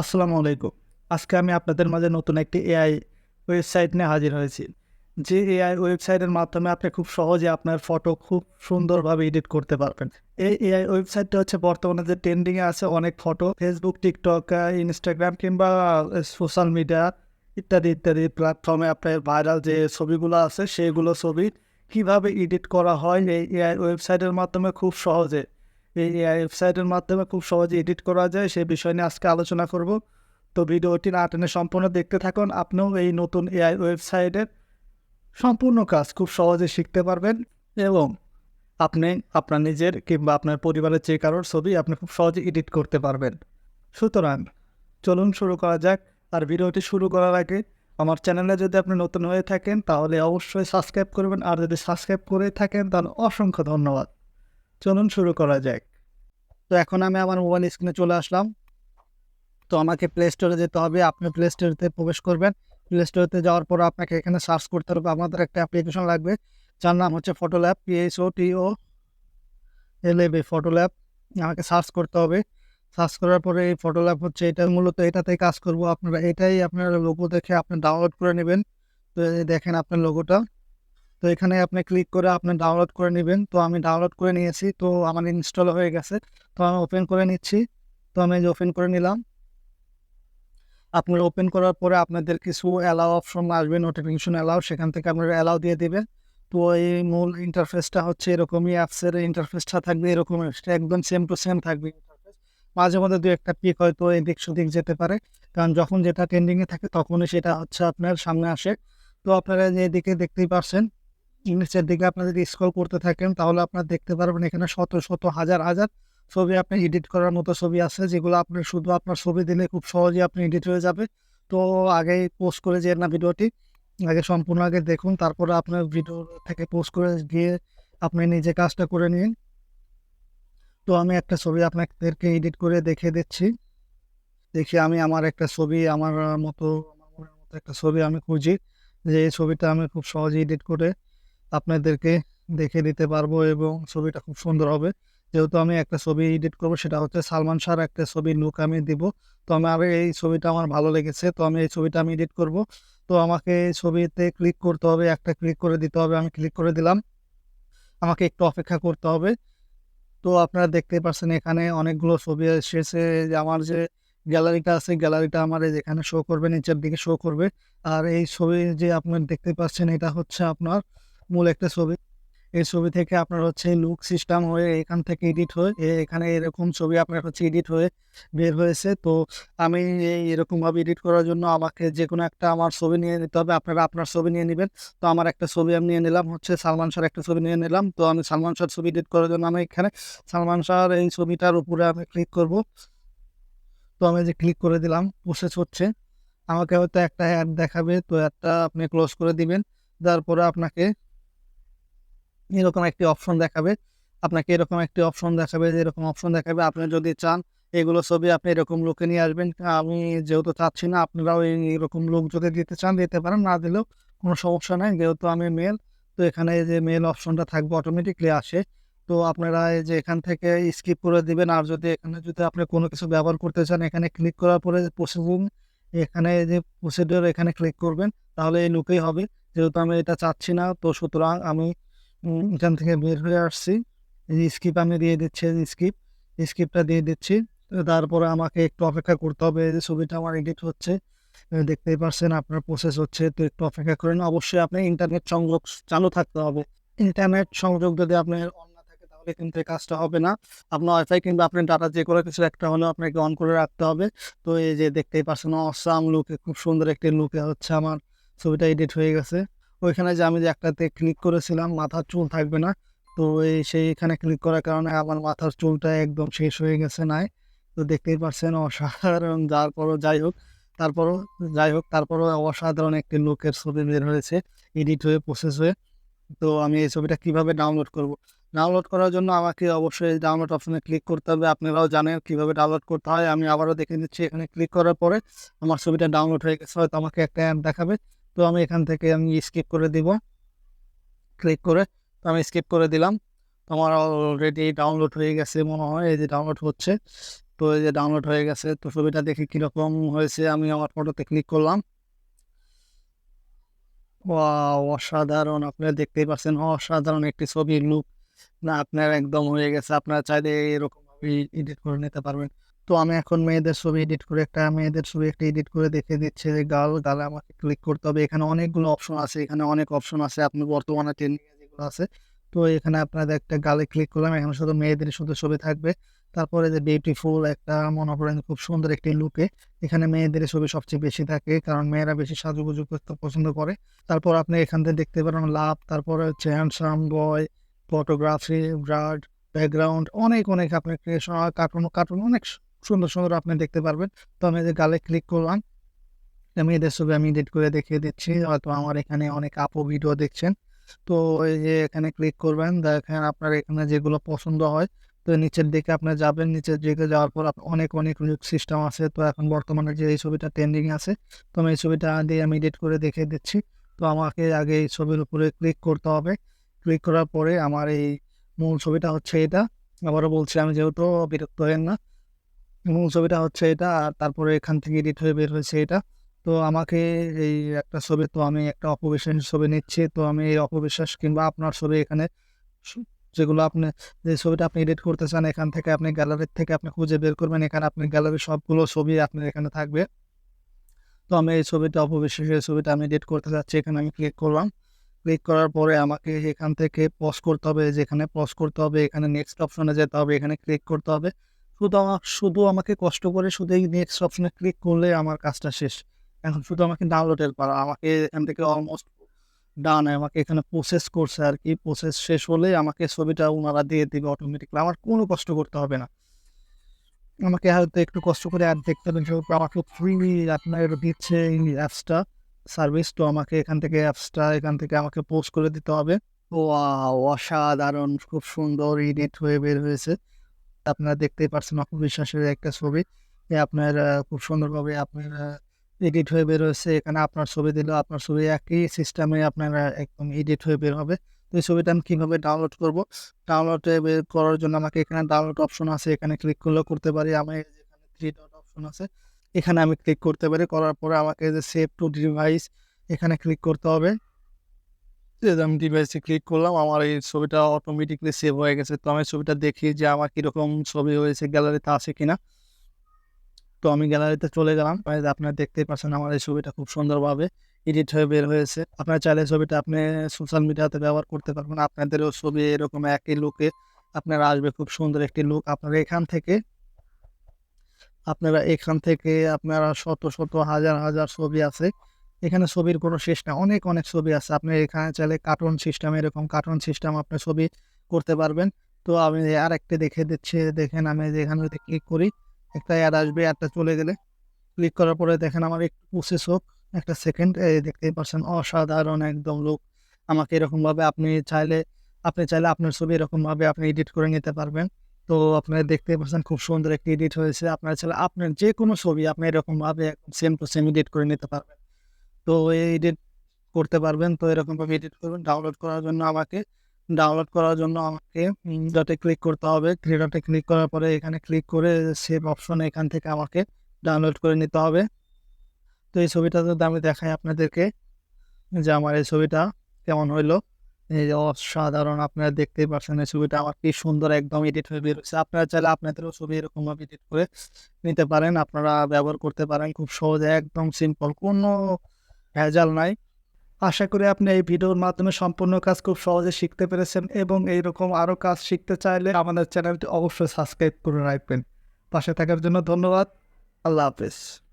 আসসালামু আলাইকুম। আজকে আমি আপনাদের মাঝে নতুন একটি এআই ওয়েবসাইট নিয়ে হাজির হয়েছি। যে এআই ওয়েবসাইটের মাধ্যমে আপনি খুব সহজে আপনার ফটো খুব সুন্দরভাবে এডিট করতে পারবেন। এই এআই ওয়েবসাইটটা হচ্ছে বর্তমানে যে ট্রেন্ডিংয়ে আছে অনেক ফটো ফেসবুক টিকটক ইনস্টাগ্রাম কিংবা সোশ্যাল মিডিয়া ইত্যাদি ইত্যাদি প্ল্যাটফর্মে আপনার ভাইরাল যে ছবিগুলো আছে, সেগুলো ছবি কীভাবে এডিট করা হয় এই এআই ওয়েবসাইটের মাধ্যমে খুব সহজে। এই ওয়েবসাইটের মাধ্যমে খুব সহজে এডিট করা যায় সেই বিষয় নিয়ে আজকে আলোচনা করব। তো ভিডিওটি না টেনে সম্পূর্ণ দেখতে থাকুন, আপনিও এই নতুন এআই ওয়েবসাইটের সম্পূর্ণ কাজ খুব সহজে শিখতে পারবেন এবং আপনি আপনার নিজের কিংবা আপনার পরিবারের যে কারোর ছবি আপনি খুব সহজে এডিট করতে পারবেন। সুতরাং চলুন শুরু করা যাক। আর ভিডিওটি শুরু করার আগে আমার চ্যানেলে যদি আপনি নতুন হয়ে থাকেন, তাহলে অবশ্যই সাবস্ক্রাইব করবেন। আর যদি সাবস্ক্রাইব করে থাকেন, তাহলে অসংখ্য ধন্যবাদ। চলুন শুরু করা যাক। তো এখন আমি আমার মোবাইল স্ক্রিনে চলে আসলাম। তো আমাকে প্লে স্টোরে যেতে হবে। আপনি প্লে স্টোরেতে প্রবেশ করবেন। প্লে স্টোরেতে যাওয়ার পর আপনাকে এখানে সার্চ করতে হবে। আমাদের একটা অ্যাপ্লিকেশন লাগবে। যার নাম হচ্ছে ফটো ল্যাব পিএসও টিও এল এ ফটো ল্যাব আমাকে সার্চ করতে হবে। সার্চ করার পরে এই ফটো ল্যাব হচ্ছে এটা। মূলত এটাতে কাজ করব। আপনারা এটাই আপনার লোগো দেখে আপনি ডাউনলোড করে নেবেন। তো দেখেন আপনার লোগোটা তো এখানে আপনি ক্লিক করে আপনি ডাউনলোড করে নেবেন। তো আমি ডাউনলোড করে নিয়েছি, তো আমার ইনস্টল হয়ে গেছে। তো আমি ওপেন করে নিচ্ছি। তো আমি যে ওপেন করে নিলাম। আপনার ওপেন করার পরে আপনাদের কিছু অ্যালাউ অপশন আসবে নোটিফিকেশন অ্যালাউ সেখান থেকে আপনারা অ্যালাউ দিয়ে দিবেন। তো এই মূল ইন্টারফেসটা হচ্ছে এরকমই অ্যাপসের ইন্টারফেসটা থাকবে এরকম একদম সেম টু সেম থাকবে মাঝে মধ্যে দু একটা পিক হয়তো এদিক সেদিক যেতে পারে। কারণ যখন যেটা ট্রেন্ডিংয়ে থাকে, তখনই সেটা হচ্ছে আপনার সামনে আসে। তো আপনারা যে এদিকে দেখতেই পারছেন নিচের দিকে আপনার যদি স্ক্রল করতে থাকেন, তাহলে আপনার দেখতে পারবেন এখানে শত শত, হাজার হাজার ছবি আপনি এডিট করার মতো ছবি আছে, যেগুলো আপনি শুধু আপনার ছবি দিলে খুব সহজেই আপনি এডিট হয়ে যাবে। তো আগেই পোস্ট করে যে না ভিডিওটি, আগে সম্পূর্ণ আগে দেখুন, তারপরে আপনার ভিডিও থেকে পোস্ট করে গিয়ে আপনি নিজে কাজটা করে নিন। তো আমি একটা ছবি আপনাদেরকে এডিট করে দেখিয়ে দিচ্ছি। দেখি আমি আমার একটা ছবি, আমার মতো আমার মতো একটা ছবি আমি খুঁজি, যে এই ছবিটা আমি খুব সহজে এডিট করে আপনাদেরকে দেখে দিতে পারব এবং ছবিটা খুব সুন্দর হবে। যেহেতু আমি একটা ছবি এডিট করব, সেটা হচ্ছে সালমান শাহর একটা ছবি লুক আমি দিব। তো আমার এই ছবিটা আমার ভালো লেগেছে, তো আমি এই ছবিটা আমি এডিট করব। তো আমাকে এই ছবিতে ক্লিক করতে হবে, একটা ক্লিক করে দিতে হবে, আমি ক্লিক করে দিলাম। আমাকে একটু অপেক্ষা করতে হবে। তো আপনারা দেখতে পাচ্ছেন এখানে অনেকগুলো ছবি এসেছে। আমার যে গ্যালারিটা আছে, গ্যালারিটা আমার যেখানে শো করবে, নিচের দিকে শো করবে। আর এই ছবি যে আপনার দেখতে পাচ্ছেন, এটা হচ্ছে আপনার মূল একটা ছবি। এই ছবি থেকে আপনার হচ্ছে লুক সিস্টেম হয়ে এখান থেকে এডিট হয়ে এখানে এরকম ছবি আপনার হচ্ছে এডিট হয়ে বের হয়েছে। তো আমি এই এরকমভাবে এডিট করার জন্য আমাকে যে কোনো একটা আমার ছবি নিয়ে নিতে হবে, আপনারা আপনার ছবি নিয়ে নেবেন। তো আমার একটা ছবি আমি নিয়ে নিলাম, হচ্ছে সালমান শাহর একটা ছবি নিয়ে নিলাম। তো আমি সালমান শাহর ছবি এডিট করার জন্য আমি এখানে সালমান শাহর এই ছবিটার উপরে আমি ক্লিক করব। তো আমি যে ক্লিক করে দিলাম প্রসেস হচ্ছে। আমাকে হয়তো একটা অ্যাড দেখাবে, তো অ্যাডটা আপনি ক্লোজ করে দিবেন। তারপরে আপনাকে এরকম একটি অপশন দেখাবে। আপনাকে এরকম একটি অপশন দেখাবে, এরকম অপশন দেখাবে। আপনি যদি চান, এগুলো ছবি আপনি এরকম লোকে নিয়ে আসবেন। আমি যেহেতু চাচ্ছি না, আপনারাও এরকম লোক যদি দিতে চান, দিতে পারেন। না দিলেও কোনো সমস্যা নাই, যেহেতু আমি মেল তো এখানে যে মেল অপশনটা থাকবে অটোমেটিকলি আসে। তো আপনারা এই যে এখান থেকে স্কিপ করে দিবেন। আর যদি এখানে, যদি আপনি কোনো কিছু ব্যবহার করতে চান, এখানে ক্লিক করার পরে প্রসেসিং এখানে যে প্রসিডিওর এখানে ক্লিক করবেন, তাহলে এই লুকেই হবে। যেহেতু আমি এটা চাচ্ছি না, তো সুতরাং আমি এখান থেকে বের হয়ে আসছি। স্কিপ আমি দিয়ে দিচ্ছি স্কিপ স্কিপটা দিয়ে দিচ্ছি। তারপরে আমাকে একটু অপেক্ষা করতে হবে যে ছবিটা আমার এডিট হচ্ছে। দেখতেই পারছেন আপনার প্রসেস হচ্ছে, তো একটু অপেক্ষা করেন। অবশ্যই আপনার ইন্টারনেট সংযোগ চালু থাকতে হবে। ইন্টারনেট সংযোগ যদি আপনার অন না থাকে, তাহলে কিন্তু কাজটা হবে না। আপনার ওয়াইফাই কিংবা আপনার ডাটা যে কোনো কিছু একটা হলেও আপনাকে অন করে রাখতে হবে। তো এই যে দেখতেই পারছেন, অসাম লুকে খুব সুন্দর একটি লুকে হচ্ছে আমার। ছবিটা এডিট হয়ে গেছে। ওইখানে যে আমি যে একটাতে ক্লিক করেছিলাম, মাথার চুল থাকবে না। তো এই সেইখানে ক্লিক করার কারণে আমার মাথার চুলটা একদম শেষ হয়ে গেছে নাই। তো দেখতেই পাচ্ছেন অসাধারণ, যার পরও যাই হোক, তারপরও যাই হোক, তারপরও অসাধারণ একটি লোকের ছবি বের হয়েছে এডিট হয়ে প্রসেস হয়ে। তো আমি এই ছবিটা কীভাবে ডাউনলোড করব? ডাউনলোড করার জন্য আমাকে অবশ্যই ডাউনলোড অপশনে ক্লিক করতে হবে। আপনারাও জানেন কীভাবে ডাউনলোড করতে হয়। আমি আবারও দেখে নিচ্ছি, এখানে ক্লিক করার পরে আমার ছবিটা ডাউনলোড হয়ে গেছে। হয়তো আমাকে একটা অ্যাপ দেখাবে। তো আমি এখান থেকে আমি স্কিপ করে দিব। ক্লিক করে তো আমি স্কিপ করে দিলাম। তো আমার অলরেডি ডাউনলোড হয়ে গেছে মনে হয়, এই যে ডাউনলোড হচ্ছে। তো এই যে ডাউনলোড হয়ে গেছে, তো ছবিটা দেখে কীরকম হয়েছে। আমি আমার ফটোতে ক্লিক করলাম। অসাধারণ! আপনারা দেখতেই পাচ্ছেন, অসাধারণ একটি ছবির লুক না, আপনার একদম হয়ে গেছে। আপনার চাইলে এরকম ভাবে এডিট করে নিতে পারবেন। তো আমি এখন মেয়েদের ছবি এডিট করে একটা মেয়েদের ছবি একটা এডিট করে দেখে দিচ্ছে যে গাল গালে আমাকে ক্লিক করতে হবে। এখানে অনেকগুলো অপশন আছে, এখানে অনেক অপশন আছে। আপনি বর্তমানে ট্রেন্ডিং যেগুলো আছে, তো এখানে আপনাদের একটা গালে ক্লিক করলাম। এখানে শুধু মেয়েদের শুধু ছবি থাকবে। তারপরে যে বিউটিফুল একটা মনে করেন খুব সুন্দর একটি লুকে এখানে মেয়েদের ছবি সবচেয়ে বেশি থাকে, কারণ মেয়েরা বেশি সাজুগুজু করতে পছন্দ করে। তারপর আপনি এখান থেকে দেখতে পারেন লাভ, তারপরে হচ্ছে হ্যান্ডসাম বয় ফটোগ্রাফি ব্রাড ব্যাকগ্রাউন্ড অনেক অনেক আপনি ক্রিয়েশন কার্টুন কার্টুন অনেক সুন্দর সুন্দর আপনি দেখতে পারবেন। তো আমি এদের গালে ক্লিক করলাম, আমি এদের ছবি আমি এডিট করে দেখিয়ে দিচ্ছি। হয়তো আমার এখানে অনেক আপু ভিডিও দেখছেন। তো এই যে এখানে ক্লিক করবেন, দেখেন আপনার এখানে যেগুলো পছন্দ হয়, তো নিচের দিকে আপনি যাবেন। নিচের দিকে যাওয়ার পর আপনার অনেক অনেক সিস্টেম আছে। তো এখন বর্তমানে যে এই ছবিটা ট্রেন্ডিং আছে, তো আমি এই ছবিটা দিয়ে আমি এডিট করে দেখিয়ে দিচ্ছি। তো আমাকে আগে এই ছবির উপরে ক্লিক করতে হবে। ক্লিক করার পরে আমার এই মূল ছবিটা হচ্ছে এটা। আবারও বলছি, আমি যেহেতু বিরক্ত হয়েন না, মূল ছবিটা হচ্ছে এটা, আর তারপরে এখান থেকে এডিট হয়ে বের হয়েছে এটা। তো আমাকে এই একটা ছবি, তো আমি একটা অপবিশ্বাসের ছবি নিচ্ছি, তো আমি এই অপবিশ্বাস কিংবা আপনার ছবি এখানে যেগুলো আপনি, যে ছবিটা আপনি এডিট করতে চান, এখান থেকে আপনি গ্যালারির থেকে আপনি খুঁজে বের করবেন, এখানে আপনি গ্যালারির সবগুলো ছবি আপনার এখানে থাকবে। তো আমি এই ছবিটা অপবিশ্বাসের ছবিটা আমি এডিট করতে চাচ্ছি এখানে আমি ক্লিক করলাম। ক্লিক করার পরে আমাকে এখান থেকে পজ করতে হবে, যেখানে পজ করতে হবে, এখানে নেক্সট অপশনে যেতে হবে, এখানে ক্লিক করতে হবে। শুধু আমার শুধু আমাকে কষ্ট করে শুধু এই নেক্সট অপশনে ক্লিক করলে আমার কাজটা শেষ। এখন শুধু আমাকে ডাউনলোডের করা আমাকে এখান থেকে অলমোস্ট ডান আমাকে এখানে প্রসেস করছে আর কি প্রসেস শেষ হলে আমাকে ছবিটা ওনারা দিয়ে দেবে অটোমেটিকলি আমার কোনো কষ্ট করতে হবে না। আমাকে হয়তো একটু কষ্ট করে অ্যাড দেখতে হবে, যেহেতু আমাকে ফ্রি আপনার দিচ্ছে এই অ্যাপসটা সার্ভিস তো আমাকে এখান থেকে অ্যাপসটা এখান থেকে আমাকে পোস্ট করে দিতে হবে। ও অসাধারণ, খুব সুন্দর এডিট হয়ে বের হয়েছে। আপনারা দেখতেই পাচ্ছেন অপবিশ্বাসের একটা ছবি। আপনার খুব সুন্দরভাবে আপনার এডিট হয়ে বের হয়েছে। এখানে আপনার ছবি দিলেও আপনার ছবি একই সিস্টেমে আপনার একদম এডিট হয়ে বের হবে। তো এই ছবিটা আমি কীভাবে ডাউনলোড করব? ডাউনলোড বের করার জন্য আমাকে এখানে ডাউনলোড অপশন আছে। এখানে ক্লিক করলেও করতে পারি। আমি এখানে থ্রি ডট অপশন আছে। এখানে আমি ক্লিক করতে পারি। করার পরে আমাকে যে সেভ টু ডিভাইস এখানে ক্লিক করতে হবে। আমি ডিভাইসে ক্লিক করলাম, আমার এই ছবিটা অটোমেটিকলি সেভ হয়ে গেছে। তো আমি ছবিটা দেখি যে আমার কীরকম ছবি হয়েছে গ্যালারিতে আছে কিনা। তো আমি গ্যালারিতে চলে গেলাম। আপনারা দেখতেই পাচ্ছেন আমার এই ছবিটা খুব সুন্দরভাবে এডিট হয়ে বের হয়েছে। আপনার চাইলে ছবিটা আপনি সোশ্যাল মিডিয়াতে ব্যবহার করতে পারবেন। আপনাদেরও ছবি এরকম একই লুকে আপনারা আসবে। খুব সুন্দর একটি লুক আপনারা এখান থেকে আপনারা এখান থেকে আপনারা শত শত, হাজার হাজার ছবি আছে। এখানে ছবির কোনো শেষ না অনেক অনেক ছবি আছে। আপনি এখানে চাইলে কার্টুন সিস্টেম এরকম কার্টুন সিস্টেম আপনি ছবি করতে পারবেন। তো আমি আর একটা দেখে দিচ্ছি। দেখেন আমি যে এখানে যদি ক্লিক করি, একটা অ্যাড আসবে অ্যাডটা চলে গেলে ক্লিক করার পরে দেখেন আমার একটু প্রসেস হোক। একটা সেকেন্ড দেখতেই পাচ্ছেন, অসাধারণ একদম লোক আমাকে এরকমভাবে আপনি চাইলে আপনি চাইলে আপনার ছবি এরকমভাবে আপনি এডিট করে নিতে পারবেন। তো আপনারা দেখতে পাচ্ছেন খুব সুন্দর একটি এডিট হয়েছে। আপনার চাইলে আপনার যে কোনো ছবি আপনি এরকমভাবে সেম টু সেম এডিট করে নিতে পারবেন। তো এই এডিট করতে পারবেন, তো এরকমভাবে এডিট করবেন। ডাউনলোড করার জন্য আমাকে ডাউনলোড করার জন্য আমাকে ডটে ক্লিক করতে হবে। থ্রি ডটে ক্লিক করার পরে এখানে ক্লিক করে সেভ অপশন এখান থেকে আমাকে ডাউনলোড করে নিতে হবে। তো এই ছবিটা যদি আমি দেখাই আপনাদেরকে, যে আমার এই ছবিটা কেমন হইল। এই অসাধারণ আপনারা দেখতেই পাচ্ছেন এই ছবিটা। আমার কি সুন্দর একদম এডিট হয়ে বেরোচ্ছে আপনারা চাইলে আপনাদেরও ছবি এরকমভাবে এডিট করে নিতে পারেন। আপনারা ব্যবহার করতে পারেন খুব সহজে, একদম সিম্পল কোনো ভেজাল নাই। আশা করি আপনি এই ভিডিওর মাধ্যমে সম্পূর্ণ কাজ খুব সহজে শিখতে পেরেছেন এবং এইরকম আরও কাজ শিখতে চাইলে আমাদের চ্যানেলটি অবশ্যই সাবস্ক্রাইব করে রাখবেন। পাশে থাকার জন্য ধন্যবাদ। আল্লাহ হাফেজ।